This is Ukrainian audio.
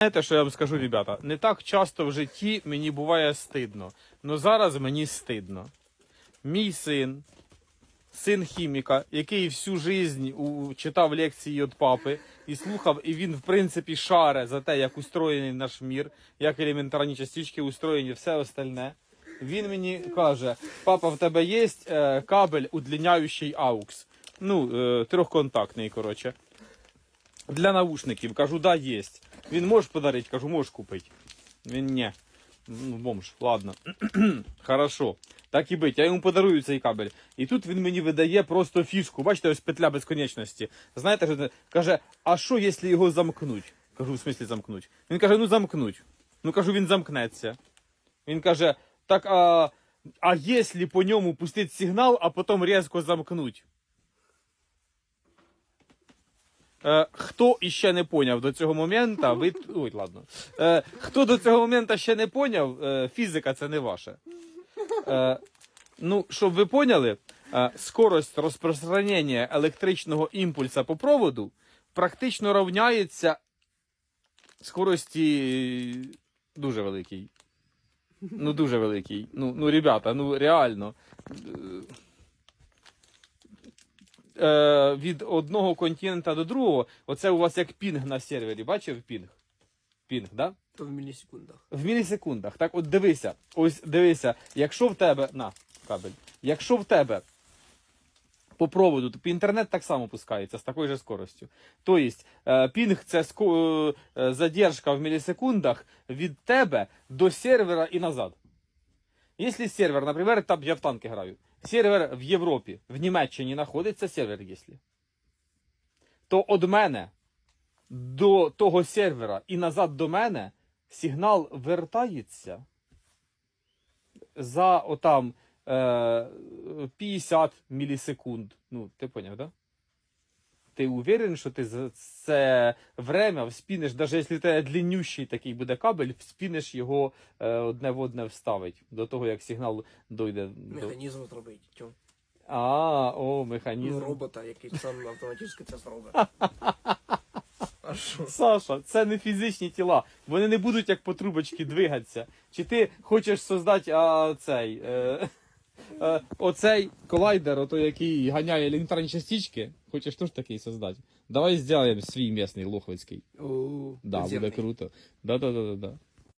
Знаєте, що я вам скажу, ребята? Не так часто в житті мені буває стидно. Но зараз мені стидно. Мій син, син хіміка, який всю жизнь у- читав лекції від папи і слухав, і він, в принципі, шаре за те, як устроєний наш мір, як елементарні частички устроєні, все остальне. Він мені каже: папа, в тебе є е, кабель удлиняючий AUX. Ну, е, трьохконтактний, коротше. Для наушників. Кажу, да, є. Він може подарити, кажу, можеш купити. Він ні. Ну, бомж, ладно. Хорошо. Так і бить, я йому подарую цей кабель. І тут він мені видає просто фішку. Бачите, ось петля безконечності. Знаєте, що каже, а що, якщо його замкнуть? Кажу, в смислі замкнуть. Він каже, ну замкнуть. Ну кажу, він замкнеться. Він каже, так а, а якщо по ньому пустити сигнал, а потім різко замкнуть? Е, хто іще не поняв до цього моменту, ви. Ой, ладно. Е, хто до цього моменту ще не поняв, е, фізика це не ваше. Е, ну, щоб ви поняли, е, скорость розпространення електричного імпульсу по проводу практично равняється скорості дуже великій. Ну, дуже великий. Ну, ну ребята, ну реально. Е, від одного континента до другого, оце у вас як пінг на сервері. Бачив пінг? Пінг, да? То в мілісекундах. В мілісекундах. Так, от дивися, ось дивися, якщо в тебе. На, кабель. Якщо в тебе по проводу, то інтернет так само пускається з такою же скоростю. Тобто, е, пінг це е, задержка в мілісекундах від тебе до сервера і назад. Якщо сервер, наприклад, там я в танки граю, сервер в Європі, в Німеччині знаходиться сервер, якщо, то від мене до того сервера і назад до мене сигнал вертається за отам е, 50 мілісекунд. Ну, ти поняв, да? Ти уверен, що ти за це время вспінеш, навіть якщо тебе длиннющий такий буде кабель, вспінеш його е, одне в одне вставить до того, як сигнал дойде до. Механізм зробить. А, о, Ну, механізм. робота, який сам автоматично це зробить. Саша, це не фізичні тіла. Вони не будуть як по трубочці двигатися. Чи ти хочеш создати а, цей. Е, е, оцей колайдер, ото, який ганяє елементарні частички, хочеш теж такий создати? Давай зробимо свій місний лохвицький. О, Да, буде круто. Да, да, да, да, да.